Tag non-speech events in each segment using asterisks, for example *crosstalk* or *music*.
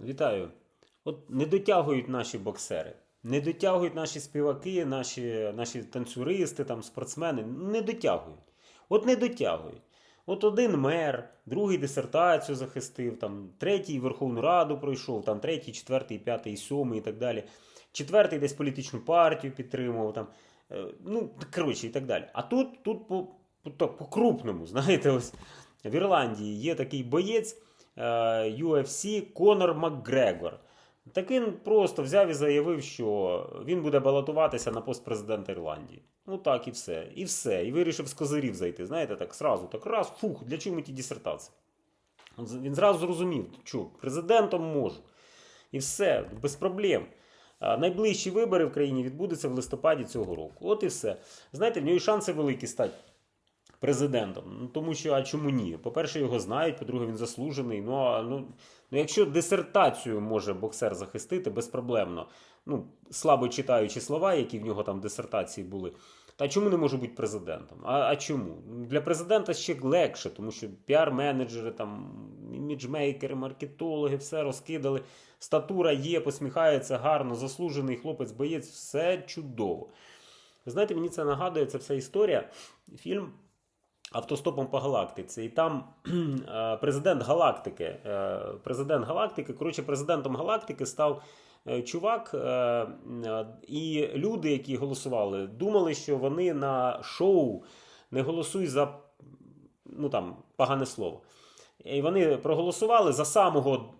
Вітаю. От не дотягують наші боксери, не дотягують наші співаки, наші, наші танцюристи, там, спортсмени. Не дотягують. От не дотягують. От один мер, другий дисертацію захистив, там, третій Верховну Раду пройшов, там, третій, четвертий, п'ятий, сьомий і так далі. Четвертий десь політичну партію підтримував. Там, е, ну, коротше, і так далі. А тут, тут по, по, так, по-крупному, *laughs* знаєте, ось в Ірландії є такий боєць UFC Конор Макгрегор. Так він просто взяв і заявив, що він буде балотуватися на пост президента Ірландії. Ну так і все. І все. І вирішив з козирів зайти. Знаєте, так сразу, так раз, фух, для чого ті дисертації? Він зразу зрозумів, що президентом можу. І все, без проблем. Найближчі вибори в країні відбудуться в листопаді цього року. От і все. Знаєте, в нього шанси великі стати президентом. Ну, тому що, а чому ні? По-перше, його знають, по-друге, він заслужений. Ну, а, ну, ну, якщо дисертацію може боксер захистити безпроблемно, ну, слабо читаючи слова, які в нього там дисертації були. Та чому не може бути президентом? А, а чому? Для президента ще легше, тому що піар-менеджери, там, іміджмейкери, маркетологи, все розкидали. Статура є, посміхається гарно, заслужений хлопець, боєць, все чудово. Знаєте, мені це нагадує ця вся історія. Фільм Автостопом по галактиці. І там *clears throat* е, президент галактики. е, Президент галактики, коротше, президентом галактики став е, чувак, і люди, які голосували, думали, що вони на шоу не голосують за ну там погане слово. І вони проголосували за самого,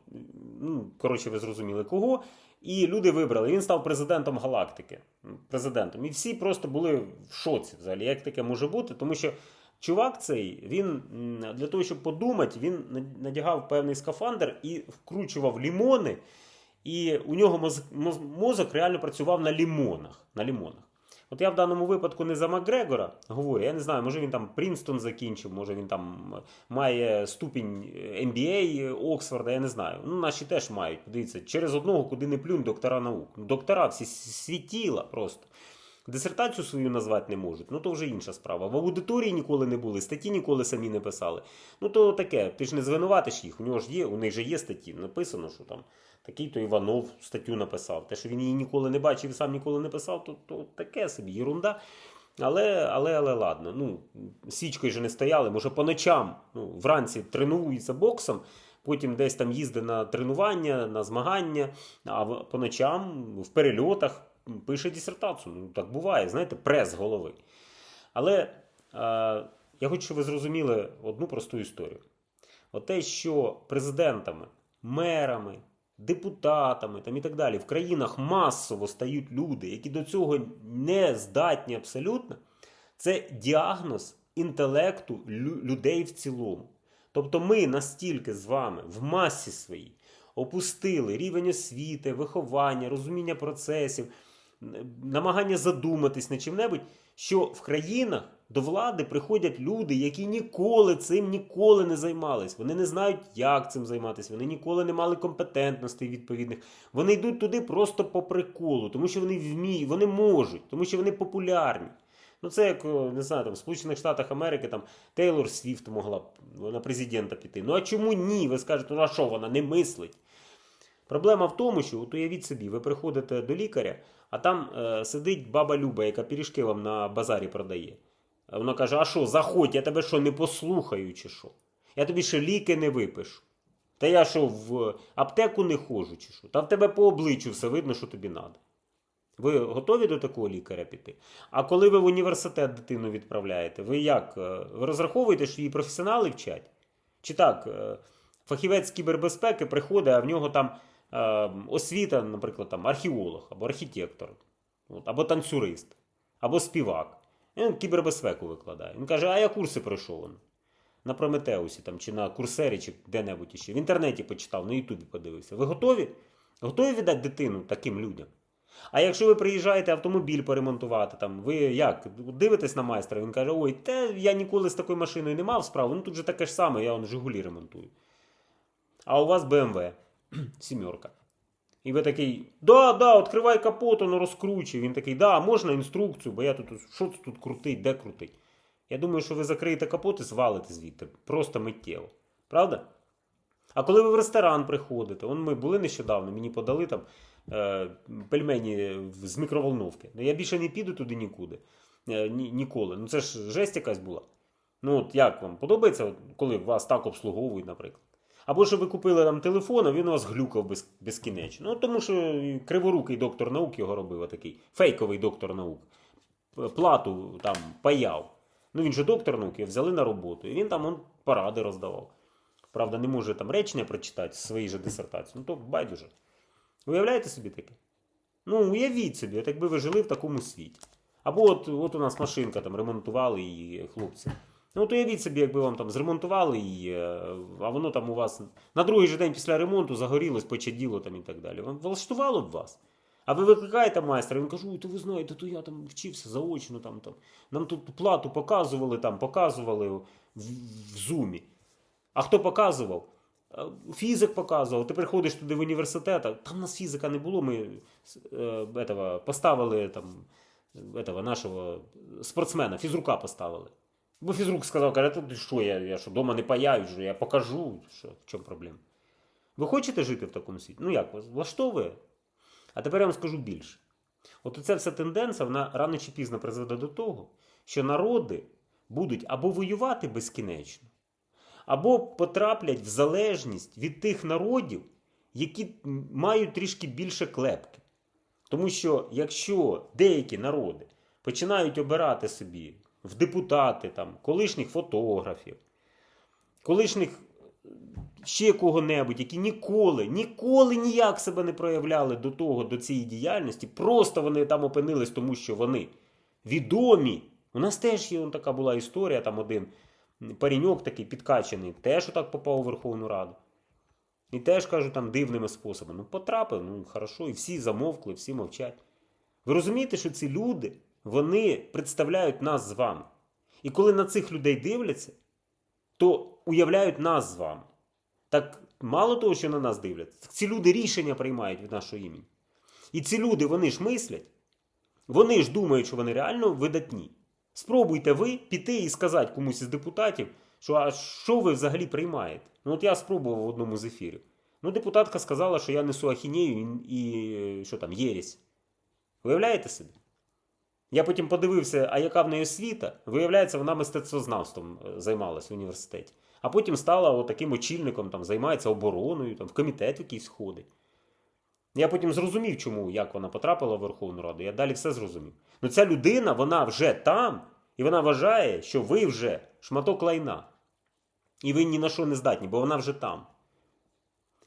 ну, коротше, ви зрозуміли кого. І люди вибрали. Він став президентом галактики. Президентом. І всі просто були в шоці взагалі, як таке може бути, тому що. Чувак цей, він для того, щоб подумати, він надягав певний скафандр і вкручував лімони, і у нього моз- моз- мозок реально працював на лімонах. На лімонах. От я в даному випадку не за Макгрегора говорю, я не знаю, може він там Прінстон закінчив, може він там має ступінь MBA Оксфорда, я не знаю. Ну, наші теж мають. Дивіться, через одного, куди не плюнь, доктора наук. Доктора всі світіла просто. Дисертацію свою назвати не можуть, ну то вже інша справа. В аудиторії ніколи не були, статті ніколи самі не писали. Ну то таке, ти ж не звинуватиш їх. У нього ж є, у них же є статті. Написано, що там такий-то Іванов статтю написав. Те, що він її ніколи не бачив сам ніколи не писав, то, то таке собі єрунда. Але, але, але ладно. Ну, свічкою же не стояли. Може, по ночам, ну, вранці тренуються боксом, потім десь там їздить на тренування, на змагання, а по ночам в перельотах пише дисертацію. Ну, так буває, знаєте, прес голови. Але е, я хочу, щоб ви зрозуміли одну просту історію. От те, що президентами, мерами, депутатами там і так далі в країнах масово стають люди, які до цього не здатні абсолютно, це діагноз інтелекту людей в цілому. Тобто ми настільки з вами в масі своїй опустили рівень освіти, виховання, розуміння процесів, намагання задуматись над чим-небудь, що в країнах до влади приходять люди, які ніколи цим ніколи не займались. Вони не знають, як цим займатися. Вони ніколи не мали компетентностей відповідних. Вони йдуть туди просто по приколу, тому що вони вміють, вони можуть, тому що вони популярні. Ну, це як не знаю, там в Сполучених Штатах Америки там Тейлор Свіфт могла б на президента піти. Ну а чому ні? Ви скажете, ну а що вона не мислить? Проблема в тому, що от уявіть собі, ви приходите до лікаря, а там е, сидить баба Люба, яка пиріжки вам на базарі продає. Вона каже: А що, заходь, я тебе що не послухаю, чи що? Я тобі ще ліки не випишу. Та я що в аптеку не ходжу, чи що? Та в тебе по обличчю все видно, що тобі треба. Ви готові до такого лікаря піти? А коли ви в університет дитину відправляєте, ви як? е, Ви розраховуєте, що її професіонали вчать? Чи так, е, фахівець кібербезпеки приходить, а в нього там освіта, наприклад, там, археолог або архітектор, або танцюрист, або співак. Він кібербезпеку викладає. Він каже, а я курси пройшов. На Прометеусі там, чи на курсері, чи де-небудь іще. В інтернеті почитав, на Ютубі подивився. Ви готові? Готові віддати дитину таким людям? А якщо ви приїжджаєте автомобіль поремонтувати, там, ви як? Дивитесь на майстра, він каже, ой, те я ніколи з такою машиною не мав справи, ну тут же таке ж саме, я он Жигулі ремонтую. А у вас BMW, *clears throat* сімерка. І ви такий, да, да, відкривай капот, воно розкручує. Він такий, да, можна інструкцію, бо я тут, що тут крутить, де крутить? Я думаю, що ви закриєте капот і звалите звідти, просто миттєво. Правда? А коли ви в ресторан приходите, он ми були нещодавно, мені подали там е, пельмені з мікроволновки. Ну, Я більше не піду туди нікуди. Е, ні, ніколи. Ну це ж жесть якась була. Ну, от як вам подобається, коли вас так обслуговують, наприклад? Або що ви купили там телефон, а він у вас глюкав без, безкінечно. Ну, тому що криворукий доктор наук його робив, такий фейковий доктор наук. Плату там паяв. Ну він же доктор наук, його взяли на роботу. І він там он, поради роздавав. Правда, не може там речення прочитати з своєї же дисертації. Ну то байдуже. Уявляєте собі таке? Ну, уявіть собі, от якби ви жили в такому світі. Або от, от у нас машинка там ремонтували її хлопці. Ну, от уявіть собі, якби вам там зремонтували її, е, а воно там у вас на другий же день після ремонту загорілось, почаділо там і так далі. Вам влаштувало б вас? А ви викликаєте майстра, він каже, то ви знаєте, то я там вчився заочно, там, там. нам тут плату показували, там, показували в, в зумі. А хто показував? Е, Фізик показував. Ти приходиш туди в університет, а там у нас фізика не було. Ми е, этого, поставили там, этого, нашого спортсмена, фізрука поставили. Бо фізрук сказав, каже, «Та ти що, я, я що, дома не паяю, що я покажу, що, в чому проблема. Ви хочете жити в такому світі? Ну як вас? Влаштовує? А тепер я вам скажу більше. От ця вся тенденція, вона рано чи пізно призведе до того, що народи будуть або воювати безкінечно, або потраплять в залежність від тих народів, які мають трішки більше клепки. Тому що якщо деякі народи починають обирати собі в депутати там, колишніх фотографів, колишніх ще кого-небудь, які ніколи, ніколи ніяк себе не проявляли до того, до цієї діяльності, просто вони там опинились, тому що вони відомі. У нас теж є така була історія, там один паріньок такий підкачаний, теж отак попав у Верховну Раду. І теж кажуть там дивними способами. Ну, потрапив, ну хорошо, і всі замовкли, всі мовчать. Ви розумієте, що ці люди, вони представляють нас з вами. І коли на цих людей дивляться, то уявляють нас з вами. Так мало того, що на нас дивляться, так ці люди рішення приймають від нашого імені. І ці люди, вони ж мислять, вони ж думають, що вони реально видатні. Спробуйте ви піти і сказати комусь із депутатів, що а що ви взагалі приймаєте? Ну от я спробував в одному з ефірів. Ну, депутатка сказала, що я несу ахінею і, і що там, єресь. Виявляєте собі? Я потім подивився, а яка в неї освіта. Виявляється, вона мистецтвознавством е, займалась в університеті. А потім стала таким очільником, там, займається обороною, там, в комітет якийсь ходить. Я потім зрозумів, чому, як вона потрапила в Верховну Раду. Я далі все зрозумів. Ну ця людина, вона вже там, і вона вважає, що ви вже шматок лайна. І ви ні на що не здатні, бо вона вже там.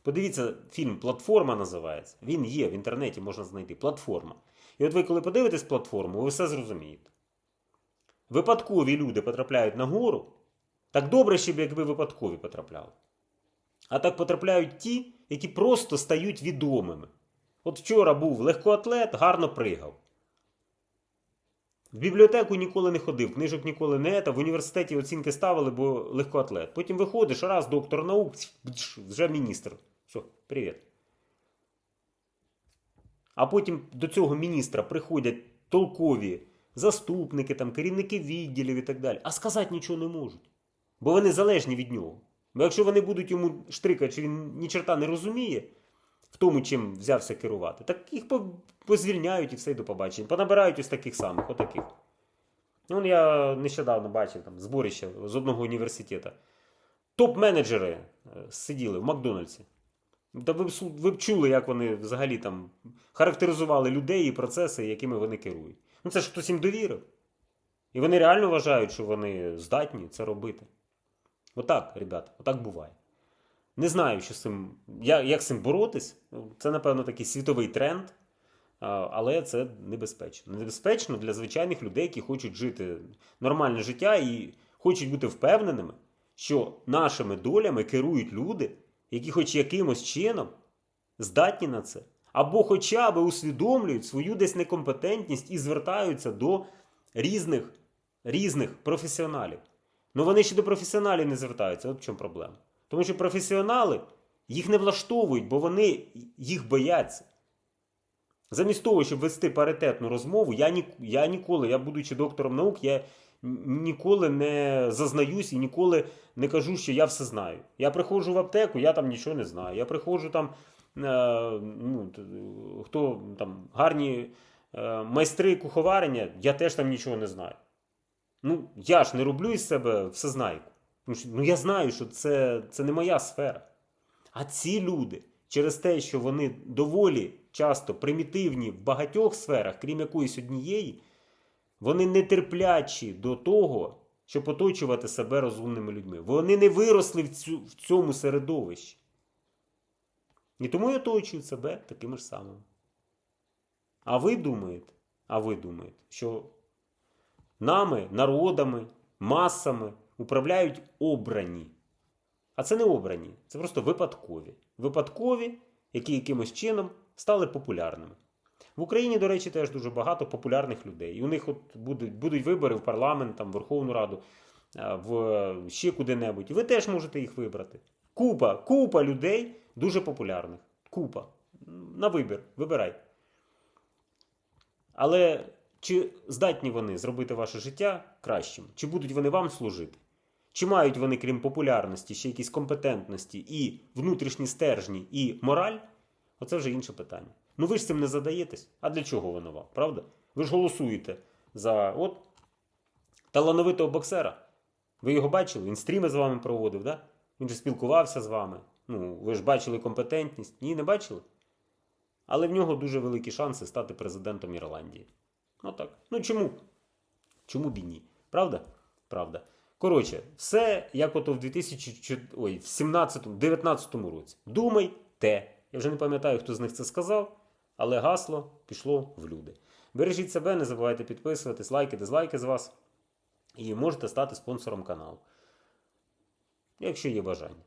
Подивіться, фільм Платформа називається. Він є в інтернеті, можна знайти. Платформа. І от ви, коли подивитесь платформу, ви все зрозумієте. Випадкові люди потрапляють на гору. Так добре, щоб якби випадкові потрапляли. А так потрапляють ті, які просто стають відомими. От вчора був легкоатлет, гарно пригав. В бібліотеку ніколи не ходив, книжок ніколи не ета, в університеті оцінки ставили, бо легкоатлет. Потім виходиш, раз, доктор наук, вже міністр. Все, привіт. А потім до цього міністра приходять толкові заступники, там, керівники відділів і так далі. А сказати нічого не можуть. Бо вони залежні від нього. Бо якщо вони будуть йому штрикати, що він ні черта не розуміє в тому, чим взявся керувати, так їх позвільняють і все й до побачення. Понабирають ось таких самих, отаких. Ну, я нещодавно бачив там зборище з одного університету. Топ-менеджери е, сиділи в Макдональдсі. Та ви, б ви б чули, як вони взагалі там характеризували людей і процеси, якими вони керують. Ну це ж хтось їм довірив. І вони реально вважають, що вони здатні це робити. Отак, ребята, отак буває. Не знаю, що з цим, я- як з цим боротись. Це, напевно, такий світовий тренд, але це небезпечно. Небезпечно для звичайних людей, які хочуть жити нормальне життя і хочуть бути впевненими, що нашими долями керують люди, які хоч якимось чином здатні на це, або хоча б усвідомлюють свою десь некомпетентність і звертаються до різних, різних професіоналів. Ну вони ще до професіоналів не звертаються. От в чому проблема. Тому що професіонали їх не влаштовують, бо вони їх бояться. Замість того, щоб вести паритетну розмову, я, ні, я ніколи, я будучи доктором наук, я ніколи не зазнаюсь і ніколи не кажу, що я все знаю. Я приходжу в аптеку, я там нічого не знаю. Я приходжу там, е, ну, хто там гарні е, майстри куховарення, я теж там нічого не знаю. Ну, я ж не роблю із себе всезнайку. Тому ну, я знаю, що це, це не моя сфера. А ці люди, через те, що вони доволі часто примітивні в багатьох сферах, крім якоїсь однієї, вони нетерплячі до того, щоб оточувати себе розумними людьми. Вони не виросли в, цю, в цьому середовищі. І тому і оточують себе такими ж самими. А ви думаєте, а ви думаєте, що нами, народами, масами управляють обрані. А це не обрані, це просто випадкові. Випадкові, які якимось чином стали популярними. В Україні, до речі, теж дуже багато популярних людей. І у них от будуть, будуть вибори в парламент, там, в Верховну Раду, в ще куди-небудь. Ви теж можете їх вибрати. Купа, купа людей дуже популярних. Купа. На вибір. Вибирай. Але чи здатні вони зробити ваше життя кращим? Чи будуть вони вам служити? Чи мають вони, крім популярності, ще якісь компетентності і внутрішні стержні, і мораль? Оце вже інше питання. Ну ви ж цим не задаєтесь. А для чого воно вам, правда? Ви ж голосуєте за от талановитого боксера. Ви його бачили? Він стріми з вами проводив, да? Він же спілкувався з вами. Ну, ви ж бачили компетентність? Ні, не бачили? Але в нього дуже великі шанси стати президентом Ірландії. Ну так. Ну чому? Чому б і ні? Правда? Правда. Коротше, все як ото в 2000, ой, в 17-19 році. Думай те. Я вже не пам'ятаю, хто з них це сказав, але гасло пішло в люди. Бережіть себе, не забувайте підписуватись, лайки, дизлайки з вас. І можете стати спонсором каналу. Якщо є бажання.